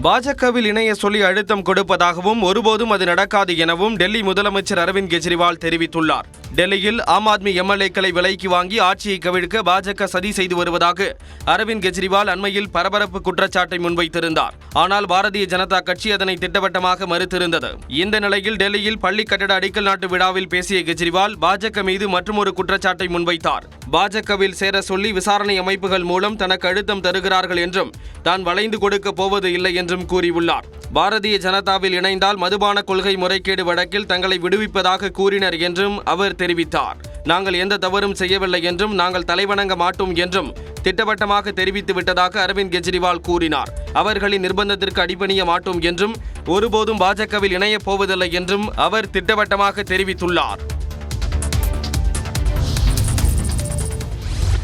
பாஜகவில் இணைய சொல்லி அழுத்தம் கொடுப்பதாகவும் ஒருபோதும் அது நடக்காது எனவும் டெல்லி முதலமைச்சர் அரவிந்த் கெஜ்ரிவால் தெரிவித்துள்ளார். டெல்லியில் ஆம் ஆத்மி எம்எல்ஏக்களை விலைக்கு வாங்கி ஆட்சியை கவிழ்க்க பாஜக சதி செய்து வருவதாக அரவிந்த் கெஜ்ரிவால் அண்மையில் பரபரப்பு குற்றச்சாட்டை முன்வைத்திருந்தார். ஆனால் பாரதிய ஜனதா கட்சி அதனை திட்டவட்டமாக மறுத்திருந்தது. இந்த நிலையில் டெல்லியில் பள்ளி கட்டட அடிக்கல் நாட்டு விழாவில் பேசிய கெஜ்ரிவால் பாஜக மீது மற்றொரு குற்றச்சாட்டை முன்வைத்தார். பாஜகவில் சேர சொல்லி விசாரணை அமைப்புகள் மூலம் தனக்கு அழுத்தம் தருகிறார்கள் என்றும் தான் வளைந்து கொடுக்க போவது இல்லை என்றும் கூறியுள்ளார். பாரதிய ஜனதாவில் இணைந்தால் மதுபான கொள்கை முறைகேடு வழக்கில் தங்களை விடுவிப்பதாக கூறினர் என்றும் அவர் தெரிவித்தார். நாங்கள் எந்த தவறும் செய்யவில்லை என்றும் நாங்கள் தலைவணங்க மாட்டோம் என்றும் திட்டவட்டமாக தெரிவித்து விட்டதாக அரவிந்த் கெஜ்ரிவால் கூறினார். அவர்களின் நிர்பந்தத்திற்கு அடிபணிய மாட்டோம் என்றும் ஒருபோதும் பாஜகவில் இணையப் போவதில்லை என்றும் அவர் திட்டவட்டமாக தெரிவித்துள்ளார்.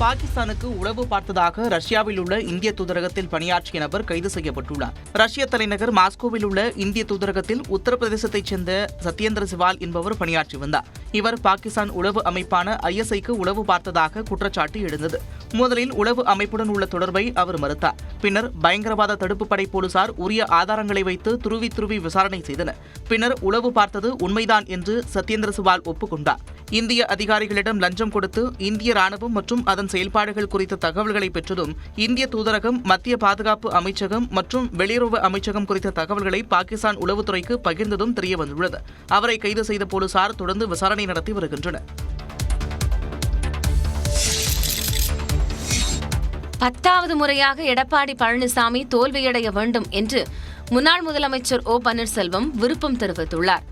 பாகிஸ்தானுக்கு உளவு பார்த்ததாக ரஷ்யாவில் உள்ள இந்திய தூதரகத்தில் பணியாற்றிய நபர் கைது செய்யப்பட்டுள்ளார். ரஷ்ய தலைநகர் மாஸ்கோவில் உள்ள இந்திய தூதரகத்தில் உத்தரப்பிரதேசத்தைச் சேர்ந்த சத்யேந்திர சிவால் என்பவர் பணியாற்றி வந்தார். இவர் பாகிஸ்தான் உளவு அமைப்பான ஐஎஸ்ஐக்கு உளவு பார்த்ததாக குற்றச்சாட்டு எழுந்தது. முதலில் உளவு அமைப்புடன் உள்ள தொடர்பை அவர் மறுத்தார். பின்னர் பயங்கரவாத தடுப்பு படை போலீசார் உரிய ஆதாரங்களை வைத்து துருவி துருவி விசாரணை செய்தனர். பின்னர் உளவு பார்த்தது உண்மைதான் என்று சத்யேந்திர சிவால் ஒப்புக்கொண்டார். இந்திய அதிகாரிகளிடம் லஞ்சம் கொடுத்து இந்திய ராணுவம் மற்றும் அதன் செயல்பாடுகள் குறித்த தகவல்களை பெற்றதும் இந்திய தூதரகம் மத்திய பாதுகாப்பு அமைச்சகம் மற்றும் வெளியுறவு அமைச்சகம் குறித்த தகவல்களை பாகிஸ்தான் உளவுத்துறைக்கு பகிர்ந்ததும் தெரியவந்துள்ளது. அவரை கைது செய்த போலீசார் தொடர்ந்து விசாரணை நடத்தி வருகின்றனர். பத்தாவது முறையாக எடப்பாடி பழனிசாமி தோல்வியடைய வேண்டும் என்று முன்னாள் முதலமைச்சர் ஓ பன்னீர்செல்வம் விருப்பம் தெரிவித்துள்ளார்.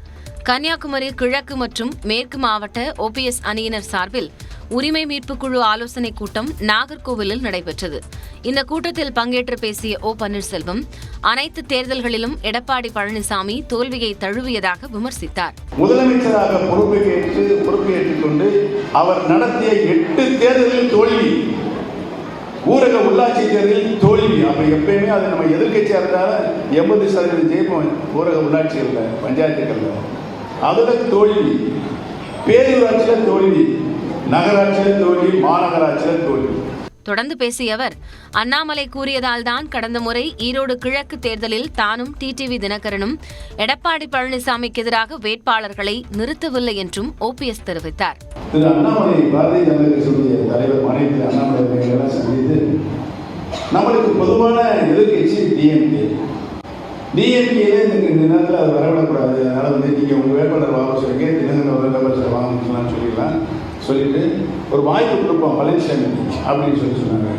கன்னியாகுமரி கிழக்கு மற்றும் மேற்கு மாவட்ட ஓபிஎஸ் அணியினர் சார்பில் உரிமை மீட்பு குழு ஆலோசனைக் கூட்டம் நாகர்கோவிலில் நடைபெற்றது. இந்த கூட்டத்தில் பங்கேற்று பேசிய ஓ பன்னீர்செல்வம் அனைத்து தேர்தல்களிலும் எடப்பாடி பழனிசாமி தோல்வியை தழுவியதாக விமர்சித்தார். முதலமைச்சராக பொறுப்பேற்று பொறுப்பேற்றுக் கொண்டு அவர் நடத்திய எட்டு தேர்தலில் தோல்வி ஊரக உள்ளாட்சி தேர்தலில் தோல்வி. அப்ப எப்பயுமே அது நம்ம எதிர்க்கட்சியா இருந்தாலும் எண்பது சதவீதம் ஜெயிப்போம். ஊரக உள்ளாட்சிகளில் பஞ்சாயத்துகளில். அதுல தோல்வி பேரூராட்சியில் தோல்வி நகராட்சியில் தோல்வி மாநகராட்சியில் தோல்வி தொடர்ந்து பேசிய அவர் அண்ணாமலை கூறியதால்தான் கடந்த முறை ஈரோடு கிழக்கு தேர்தலில் தானும் டிடிவி தினகரனும் எடப்பாடி பழனிசாமிக்கு எதிராக வேட்பாளர்களை நிறுத்தவில்லை என்றும் ஓபிஎஸ் தெரிவித்தார். திரு அண்ணாமலை பாரதிய ஜனதா கட்சியுடைய தலைவர் மாநில அண்ணாமலை சந்தித்து நம்மளுக்கு பொதுவான எதிர்க்கட்சி டிஎம்கே டிஎம்கேல இந்த இந்த நேரத்தில் அது வரவிடக்கூடாது. அதனால் வந்து நீங்கள் உங்கள் வேட்பாளர் வாங்க சொல்லிருக்கேன் தினகரன் ஒரு வேட்பாளர் வாங்கலாம் சொல்லிடலாம். சொல்லிட்டு ஒரு வாய்ப்பு கொடுப்போம் பழனிசாமி அப்படின்னு சொல்லி சொன்னாங்க.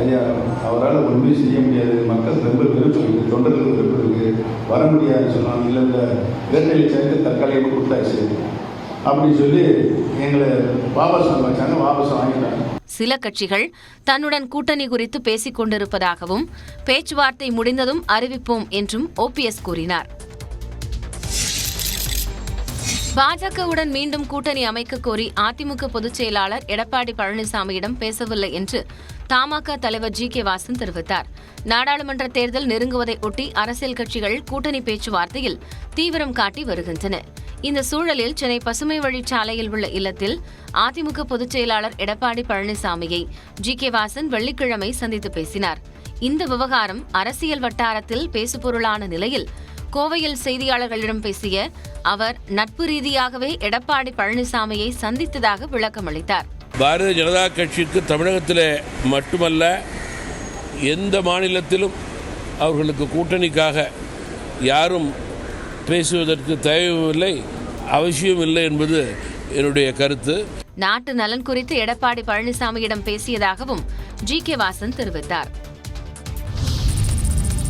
ஐயா அவரால் ஒன்றுமே செய்ய முடியாது. மக்கள் ரொம்ப விருப்பம் இருக்குது தொண்டர்கள் விருப்பம் இருக்குது வர முடியாதுன்னு சொன்னாங்க. இல்லை இந்த இரட்டை சேர்த்து தற்காலிகமாக கொடுத்தாச்சு. அப்படின்னு சொல்லி எங்களை வாபஸ் வச்சாங்க. வாபஸ் வாங்கிட்டாங்க. சில கட்சிகள் தன்னுடன் கூட்டணி குறித்து பேசிக் கொண்டிருப்பதாகவும் பேச்சுவார்த்தை முடிந்ததும் அறிவிப்போம் என்றும் ஓபிஎஸ் கூறினார். பாஜகவுடன் மீண்டும் கூட்டணி அமைக்க கோரி அதிமுக பொதுச் செயலாளர் எடப்பாடி பழனிசாமியிடம் பேசவில்லை என்று தமாக தலைவர் ஜி கே வாசன் தெரிவித்தார். நாடாளுமன்ற தேர்தல் நெருங்குவதை ஒட்டி அரசியல் கட்சிகள் கூட்டணி பேச்சுவார்த்தையில் தீவிரம் காட்டி வருகின்றன. இந்த சூழலில் சென்னை பசுமை வழிச்சாலையில் உள்ள இல்லத்தில் அதிமுக பொதுச் செயலாளர் எடப்பாடி பழனிசாமியை ஜி கே வாசன் வெள்ளிக்கிழமை சந்தித்து பேசினார். இந்த விவகாரம் அரசியல் வட்டாரத்தில் பேசுபொருளான நிலையில் கோவையில் செய்தியாளர்களிடம் பேசிய அவர் நட்பு ரீதியாகவே எடப்பாடி பழனிசாமியை சந்தித்ததாக விளக்கமளித்தார் பாரதிய ஜனதா கட்சிக்கு தமிழகத்தில் மட்டுமல்ல எந்த மாநிலத்திலும் அவர்களுக்கு கூட்டணிக்காக யாரும் பேசுவதற்கு தேவையில்லை அவசியம் இல்லை என்பது என்னுடைய கருத்து. நாட்டு நலன் குறித்து எடப்பாடி பழனிசாமியிடம் பேசியதாகவும் ஜி கே வாசன் தெரிவித்தார்.